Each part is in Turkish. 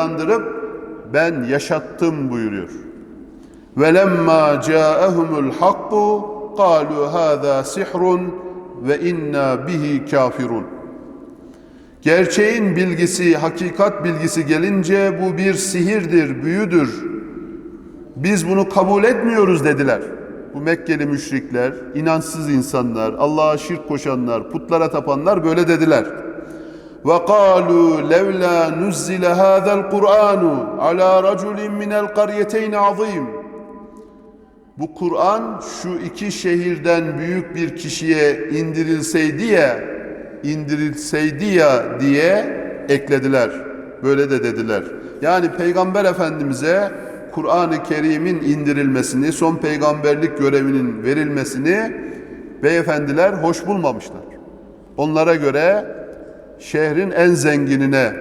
andırıp ben yaşattım buyuruyor. Velemma ca'ahumul hakku qalu hâzâ sihrun ve inna bihi kafirun. Gerçeğin bilgisi, hakikat bilgisi gelince bu bir sihirdir, büyüdür. Biz bunu kabul etmiyoruz dediler. Bu Mekkeli müşrikler, inançsız insanlar, Allah'a şirk koşanlar, putlara tapanlar böyle dediler. وقالوا لولا نزل هذا القرآن على رجل من القريتين عظيم Bu Kur'an şu iki şehirden büyük bir kişiye indirilseydi ya, indirilseydi ya diye eklediler. Böyle de dediler. Yani Peygamber Efendimiz'e Kur'an-ı Kerim'in indirilmesini, son peygamberlik görevinin verilmesini beyefendiler hoş bulmamışlar. Onlara göre şehrin en zenginine,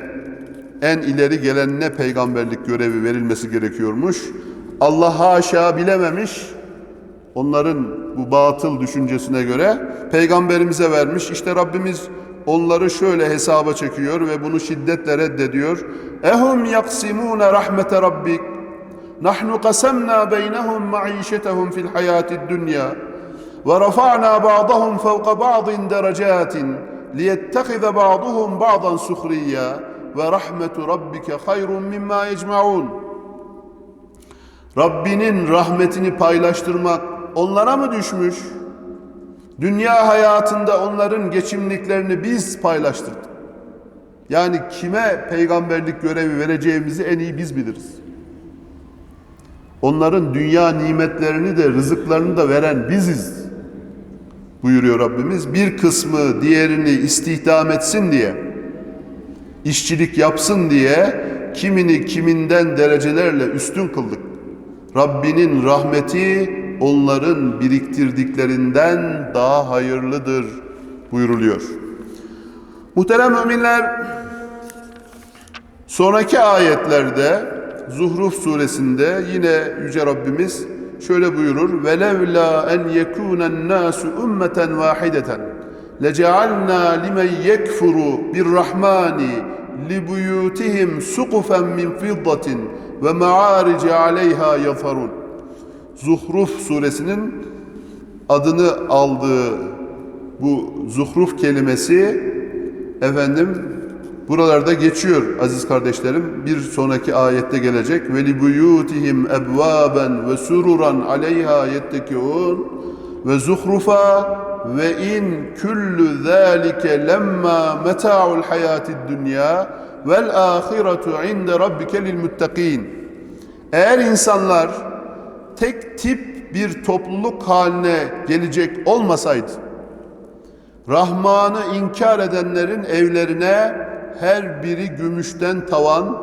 en ileri gelenine peygamberlik görevi verilmesi gerekiyormuş. Allah haşa bilememiş. Onların bu batıl düşüncesine göre peygamberimize vermiş. İşte Rabbimiz onları şöyle hesaba çekiyor ve bunu şiddetle reddediyor. Ehum yaksimune rahmete rabbik. Nahnu qasamna beynehum maişetehum fil hayatid dünya. Ve rafa'na ba'dahum fevqa ba'din derecatin. لِيَتَّخِذَ بَعْضُهُمْ بَعْضًا سُخْرِيًّا وَرَحْمَةُ رَبِّكَ خَيْرٌ مِمَّا يَجْمَعُونَ Rabbinin rahmetini paylaştırmak onlara mı düşmüş? Dünya hayatında onların geçimliklerini biz paylaştırdık. Yani kime peygamberlik görevi vereceğimizi en iyi biz biliriz. Onların dünya nimetlerini de rızıklarını da veren biziz buyuruyor Rabbimiz. Bir kısmı diğerini istihdam etsin diye, işçilik yapsın diye kimini kiminden derecelerle üstün kıldık. Rabbinin rahmeti onların biriktirdiklerinden daha hayırlıdır buyuruluyor. Muhterem müminler, sonraki ayetlerde Zuhruf suresinde yine Yüce Rabbimiz şöyle buyurur velevla en yekûnen nâsu ümmeten vâhideten lecealnâ limen yekfuru birrahmani libuyutihim sukufen min fiddatin ve ma'arice aleyha yafarun Zuhruf suresinin adını aldığı bu zuhruf kelimesi efendim buralarda geçiyor aziz kardeşlerim. Bir sonraki ayette gelecek. Ve li buyutihim ebvaben ve sururan aleyha yettekiun ve zuhrufa ve in kullu zalike lemma meta'ul hayatid dünya vel ahiretu inde rabbike lil muttaqin. Eğer insanlar tek tip bir topluluk haline gelecek olmasaydı Rahman'ı inkar edenlerin evlerine her biri gümüşten tavan,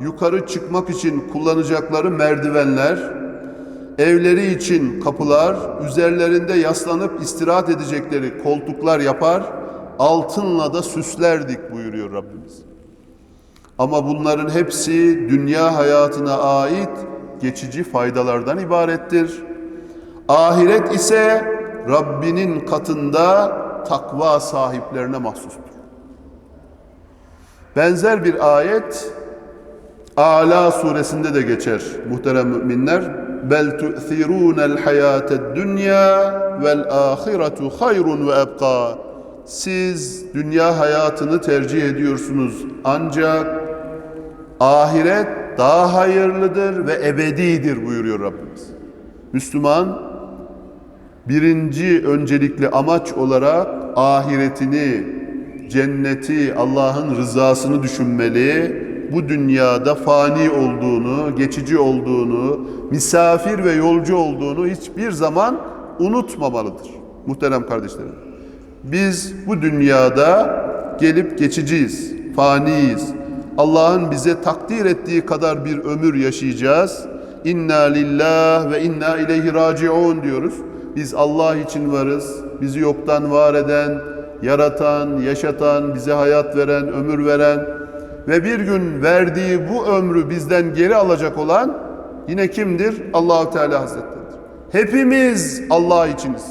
yukarı çıkmak için kullanacakları merdivenler, evleri için kapılar, üzerlerinde yaslanıp istirahat edecekleri koltuklar yapar, altınla da süslerdik buyuruyor Rabbimiz. Ama bunların hepsi dünya hayatına ait geçici faydalardan ibarettir. Ahiret ise Rabbinin katında takva sahiplerine mahsustur. Benzer bir ayet Ala suresinde de geçer muhterem müminler. Bel tu'thirûnel hayâted dünya vel âhiretu hayrun ve ebqa. Siz dünya hayatını tercih ediyorsunuz ancak ahiret daha hayırlıdır ve ebedidir buyuruyor Rabbimiz. Müslüman birinci öncelikli amaç olarak ahiretini, cenneti, Allah'ın rızasını düşünmeli. Bu dünyada fani olduğunu, geçici olduğunu, misafir ve yolcu olduğunu hiçbir zaman unutmamalıdır. Muhterem kardeşlerim. Biz bu dünyada gelip geçiciyiz, faniyiz. Allah'ın bize takdir ettiği kadar bir ömür yaşayacağız. İnna lillah ve inna ileyhi raciun diyoruz. Biz Allah için varız. Bizi yoktan var eden, yaratan, yaşatan, bize hayat veren, ömür veren ve bir gün verdiği bu ömrü bizden geri alacak olan yine kimdir? Allahu Teala Hazretleridir. Hepimiz Allah içiniz.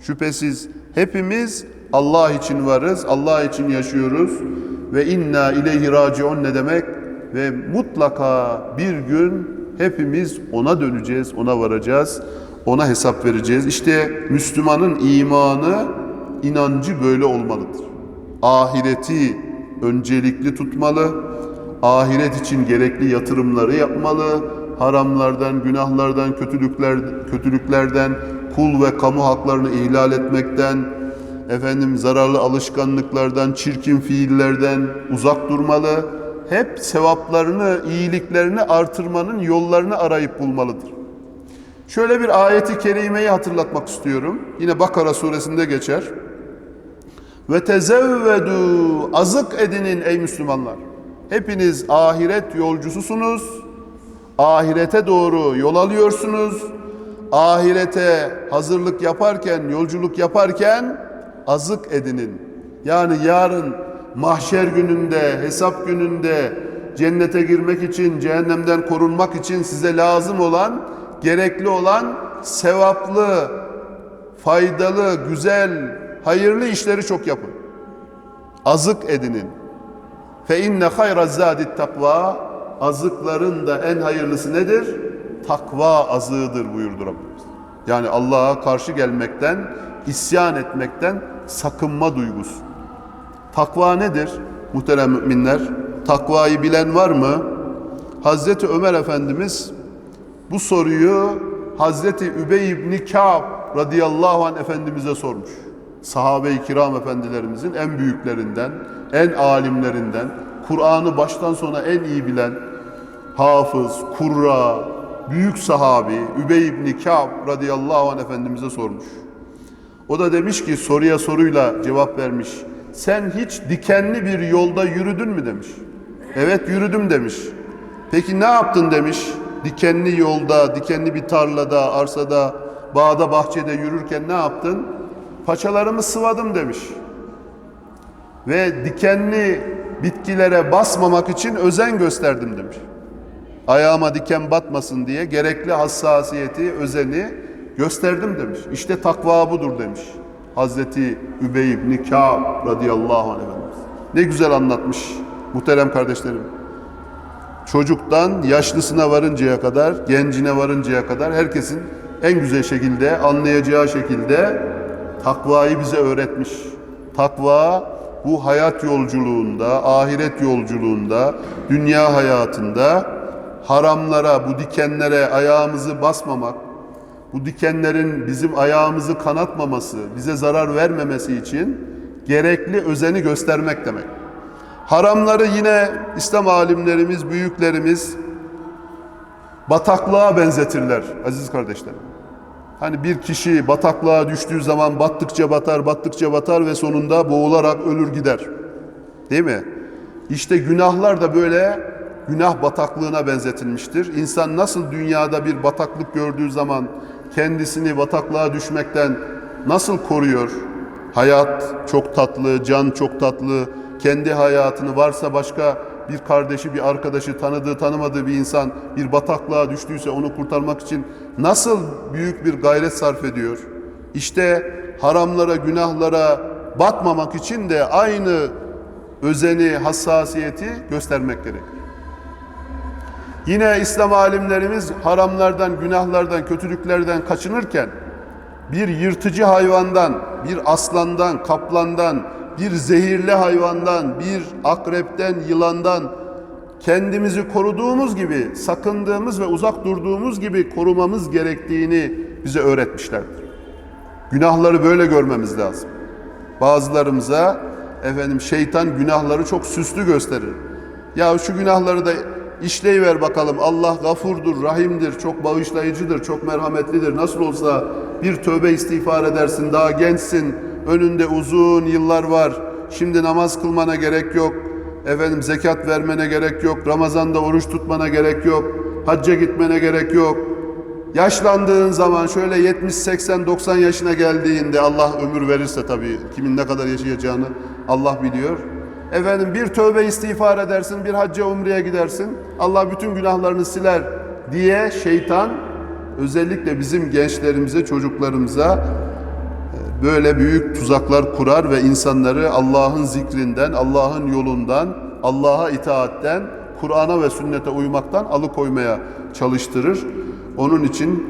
Şüphesiz hepimiz Allah için varız, Allah için yaşıyoruz ve inna ileyhi raciun ne demek? ve mutlaka bir gün hepimiz ona döneceğiz, ona varacağız, ona hesap vereceğiz. İşte Müslümanın imanı, inancı böyle olmalıdır. Ahireti öncelikli tutmalı, ahiret için gerekli yatırımları yapmalı, haramlardan, günahlardan, kötülükler, kötülüklerden, kul ve kamu haklarını ihlal etmekten, efendim zararlı alışkanlıklardan, çirkin fiillerden uzak durmalı. Hep sevaplarını, iyiliklerini artırmanın yollarını arayıp bulmalıdır. Şöyle bir ayeti kerimeyi hatırlatmak istiyorum. Yine Bakara suresinde geçer. Ve tezevvedu azık edinin ey Müslümanlar. Hepiniz ahiret yolcususunuz. Ahirete doğru yol alıyorsunuz. Ahirete hazırlık yaparken, yolculuk yaparken azık edinin. Yani yarın mahşer gününde, hesap gününde cennete girmek için, cehennemden korunmak için size lazım olan, gerekli olan sevaplı, faydalı, güzel, hayırlı işleri çok yapın. Azık edinin. Fe inne hayra zadit takva. Azıkların da en hayırlısı nedir? Takva azığıdır buyurdu Rabbimiz. Yani Allah'a karşı gelmekten, isyan etmekten sakınma duygusu. Takva nedir muhterem müminler? Takvayı bilen var mı? Hazreti Ömer Efendimiz bu soruyu Hazreti Übey ibn Ka'b radıyallahu anh Efendimiz'e sormuş. Sahabe-i kiram efendilerimizin en büyüklerinden, en alimlerinden, Kur'an'ı baştan sona en iyi bilen hafız, kurra, büyük sahabi Übey ibn Ka'b radıyallahu anh Efendimiz'e sormuş. O da demiş ki soruya soruyla cevap vermiş. Sen hiç dikenli bir yolda yürüdün mü demiş. Evet yürüdüm demiş. Peki ne yaptın demiş. Dikenli yolda, dikenli bir tarlada, arsada, bağda, bahçede yürürken ne yaptın? Paçalarımı sıvadım demiş. Ve dikenli bitkilere basmamak için özen gösterdim demiş. Ayağıma diken batmasın diye gerekli hassasiyeti, özeni gösterdim demiş. İşte takva budur demiş. Hazreti Übey ibn Ka'b radıyallahu anh. Ne güzel anlatmış muhterem kardeşlerim. Çocuktan yaşlısına varıncaya kadar, gencine varıncaya kadar herkesin en güzel şekilde anlayacağı şekilde takvayı bize öğretmiş. Takva bu hayat yolculuğunda, ahiret yolculuğunda, dünya hayatında haramlara, bu dikenlere ayağımızı basmamak, bu dikenlerin bizim ayağımızı kanatmaması, bize zarar vermemesi için gerekli özeni göstermek demek. Haramları yine İslam alimlerimiz, büyüklerimiz bataklığa benzetirler aziz kardeşlerim. Hani bir kişi bataklığa düştüğü zaman battıkça batar, battıkça batar ve sonunda boğularak ölür gider. Değil mi? İşte günahlar da böyle günah bataklığına benzetilmiştir. İnsan nasıl dünyada bir bataklık gördüğü zaman kendisini bataklığa düşmekten nasıl koruyor? Hayat çok tatlı, can çok tatlı, kendi hayatını varsa başka bir kardeşi, bir arkadaşı, tanıdığı, tanımadığı bir insan bir bataklığa düştüyse onu kurtarmak için nasıl büyük bir gayret sarf ediyor? İşte haramlara, günahlara batmamak için de aynı özeni, hassasiyeti göstermek gerek. Yine İslam alimlerimiz haramlardan, günahlardan, kötülüklerden kaçınırken bir yırtıcı hayvandan, bir aslandan, kaplandan, bir zehirli hayvandan, bir akrepten, yılandan kendimizi koruduğumuz gibi, sakındığımız ve uzak durduğumuz gibi korumamız gerektiğini bize öğretmişlerdir. Günahları böyle görmemiz lazım. Bazılarımıza efendim şeytan günahları çok süslü gösterir. Ya şu günahları da işleyiver bakalım. Allah gafurdur, rahimdir, çok bağışlayıcıdır, çok merhametlidir. Nasıl olsa bir tövbe istiğfar edersin, daha gençsin, önünde uzun yıllar var. Şimdi namaz kılmana gerek yok. Efendim zekat vermene gerek yok. Ramazanda oruç tutmana gerek yok. Hacca gitmene gerek yok. Yaşlandığın zaman şöyle 70, 80, 90 yaşına geldiğinde Allah ömür verirse tabii kimin ne kadar yaşayacağını Allah biliyor. Efendim bir tövbe istiğfar edersin, bir hacca umreye gidersin. Allah bütün günahlarını siler diye şeytan özellikle bizim gençlerimize, çocuklarımıza böyle büyük tuzaklar kurar ve insanları Allah'ın zikrinden, Allah'ın yolundan, Allah'a itaatten Kur'an'a ve sünnete uymaktan alıkoymaya çalıştırır. Onun için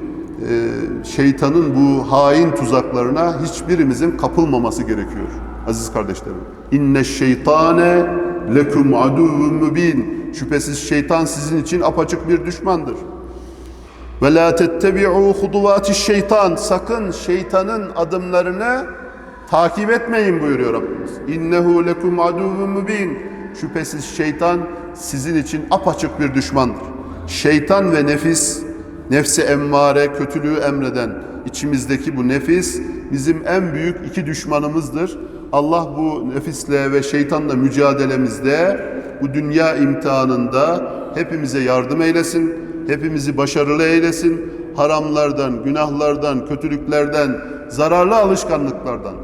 e, şeytanın bu hain tuzaklarına hiçbirimizin kapılmaması gerekiyor. Aziz kardeşlerim. İnne şeytane lekum aduvun mübin. Şüphesiz şeytan sizin için apaçık bir düşmandır. Ve la tettebi'u huduvati şeytan. Sakın şeytanın adımlarını takip etmeyin buyuruyor Rabbimiz. İnnehu lekum aduvun mübin. Şüphesiz şeytan sizin için apaçık bir düşmandır. Şeytan ve nefis, nefsi emmare, kötülüğü emreden içimizdeki bu nefis bizim en büyük iki düşmanımızdır. Allah bu nefisle ve şeytanla mücadelemizde bu dünya imtihanında hepimize yardım eylesin, hepimizi başarılı eylesin. Haramlardan, günahlardan, kötülüklerden, zararlı alışkanlıklardan,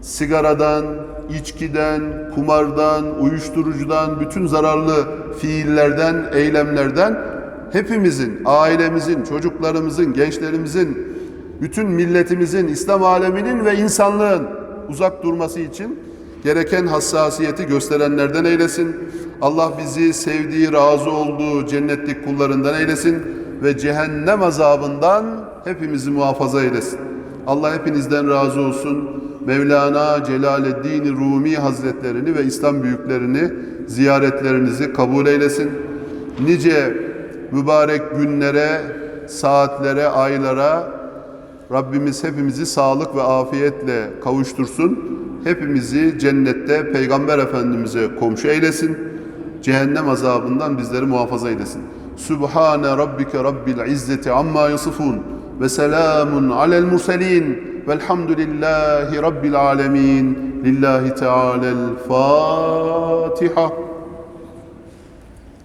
sigaradan, içkiden, kumardan, uyuşturucudan, bütün zararlı fiillerden, eylemlerden hepimizin, ailemizin, çocuklarımızın, gençlerimizin, bütün milletimizin, İslam aleminin ve insanlığın uzak durması için gereken hassasiyeti gösterenlerden eylesin. Allah bizi sevdiği, razı olduğu cennetlik kullarından eylesin ve cehennem azabından hepimizi muhafaza eylesin. Allah hepinizden razı olsun. Mevlana Celaleddin Rumi Hazretlerini ve İslam büyüklerini ziyaretlerinizi kabul eylesin. Nice mübarek günlere, saatlere, aylara Rabbimiz hepimizi sağlık ve afiyetle kavuştursun. Hepimizi cennette Peygamber Efendimiz'e komşu eylesin. Cehennem azabından bizleri muhafaza eylesin. Sübhane Rabbike Rabbil İzzeti amma yasifun ve selamun alel murselin velhamdülillahi Rabbil alemin. Lillahi Teala'l Fatiha.